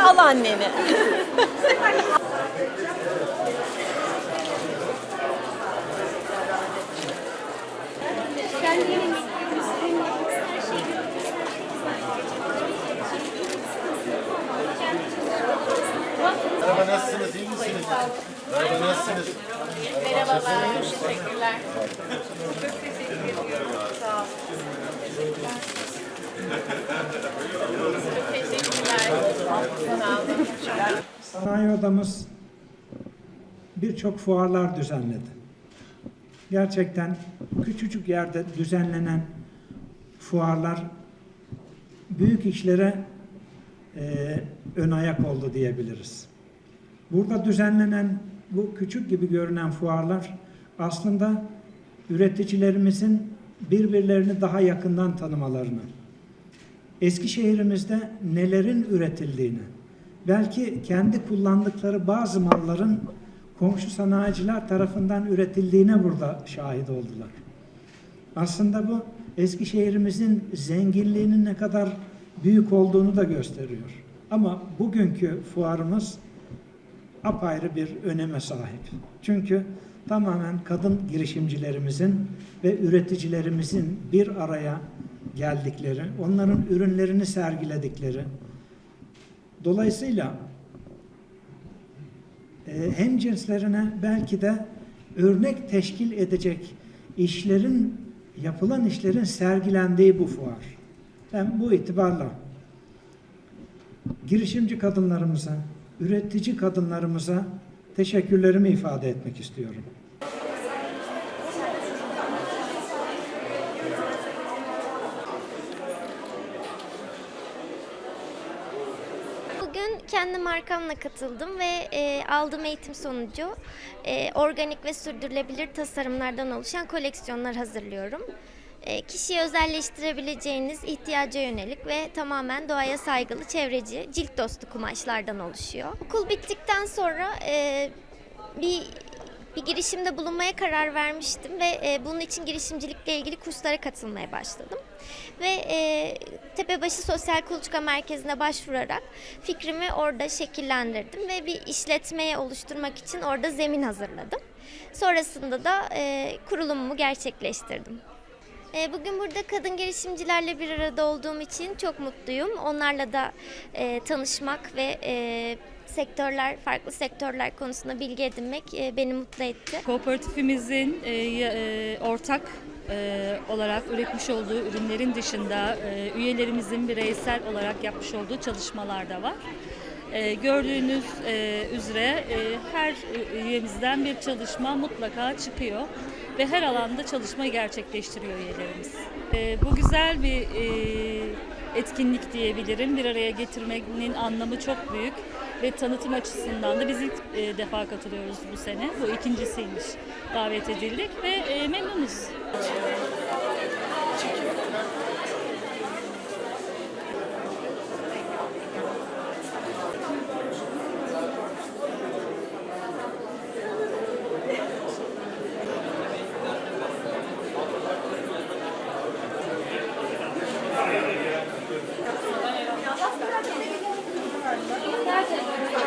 al anneni. Merhaba nasılsınız? İyi misiniz? Merhaba nasılsınız? Merhabalar, teşekkürler. Teşekkürler. Sanayi odamız birçok fuarlar düzenledi. Gerçekten küçücük yerde düzenlenen fuarlar büyük işlere eee, ön ayak oldu diyebiliriz. Burada düzenlenen bu küçük gibi görünen fuarlar aslında üreticilerimizin birbirlerini daha yakından tanımalarını, Eskişehir'imizde nelerin üretildiğini, belki kendi kullandıkları bazı malların komşu sanayiciler tarafından üretildiğine burada şahit oldular. Aslında bu Eskişehir'imizin zenginliğinin ne kadar büyük olduğunu da gösteriyor. Ama bugünkü fuarımız apayrı bir öneme sahip. Çünkü tamamen kadın girişimcilerimizin ve üreticilerimizin bir araya geldikleri, onların ürünlerini sergiledikleri. Dolayısıyla e, hem cinslerine belki de örnek teşkil edecek işlerin, yapılan işlerin sergilendiği bu fuar. Ben bu itibarla girişimci kadınlarımıza, üretici kadınlarımıza teşekkürlerimi ifade etmek istiyorum. Bugün kendi markamla katıldım ve e, aldığım eğitim sonucu e, organik ve sürdürülebilir tasarımlardan oluşan koleksiyonlar hazırlıyorum. E, kişiye özelleştirebileceğiniz ihtiyaca yönelik ve tamamen doğaya saygılı çevreci cilt dostu kumaşlardan oluşuyor. Okul bittikten sonra e, bir bir girişimde bulunmaya karar vermiştim ve e, bunun için girişimcilikle ilgili kurslara katılmaya başladım. Ve e, Tepebaşı Sosyal Kuluçka Merkezi'ne başvurarak fikrimi orada şekillendirdim ve bir işletmeye oluşturmak için orada zemin hazırladım. Sonrasında da e, kurulumumu gerçekleştirdim. E, Bugün burada kadın girişimcilerle bir arada olduğum için çok mutluyum. Onlarla da e, tanışmak ve e, sektörler, farklı sektörler konusunda bilgi edinmek e, beni mutlu etti. Kooperatifimizin e, e, ortak e, olarak üretmiş olduğu ürünlerin dışında e, üyelerimizin bireysel olarak yapmış olduğu çalışmalar da var. E, gördüğünüz e, üzere e, her üyemizden bir çalışma mutlaka çıkıyor ve her alanda çalışma gerçekleştiriyor üyelerimiz. E, bu güzel bir e, etkinlik diyebilirim. Bir araya getirmenin anlamı çok büyük ve tanıtım açısından da biz ilk e, defa katılıyoruz bu sene. Bu ikincisiymiş. Davet edildik ve e, memnunuz.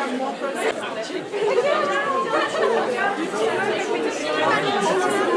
Thank you.